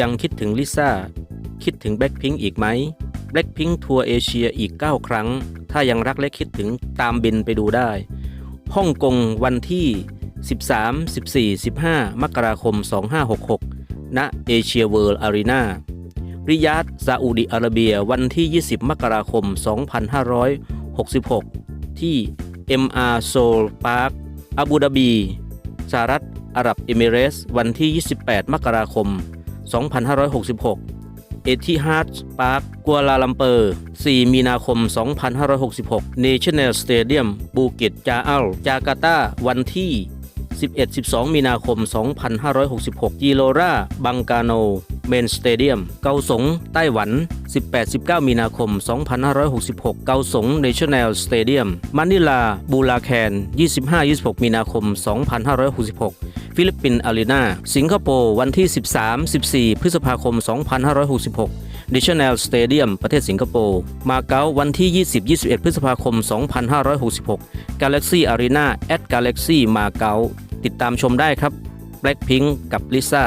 ยังคิดถึงลิซ่า คิดถึงแบล็ k พิงอีกไหมแบล็ k พิงทัวร์เอเชียอีก 9 ครั้ง ถ้ายังรักและคิดถึงตามบินไปดูได้ฮ่องกงวันที่ 13 14 15 มกราคม 2566 ณเอเชียเวิลด์อารีนาริยาดซาอุดิอาระเบียวันที่ 20 มกราคม 2566 ที่ MR Seoul Park อาบูดาบีสหรัฐอาหรับเอมิเรส วันที่ 28 มกราคม 2566 เอทิฮาดพาร์คกัวลาลัมเปอร์ 4 มีนาคม 2566 National Stadium บูเก็ตจาอัล จาการ์ตา วันที่ 11-12 มีนาคม 2566 จิโลราบังกาโน เมนสเตเดียม เกาสง ไต้หวัน 18-19 มีนาคม 2566 เกาสงเนชั่นแนลสเตเดียมมะนิลา บูลาแคน 25-26 มีนาคม 2566 ฟิลิปปินส์อารีนาสิงคโปร์วันที่ 13-14 พฤษภาคม 2566 ดิชแนลสเตเดียมประเทศสิงคโปร์มาเก๊าวันที่ 20-21 พฤษภาคม 2566 Galaxy Arena at Galaxy มาเก๊าติดตามชมได้ครับ Blackpink กับลิซ่า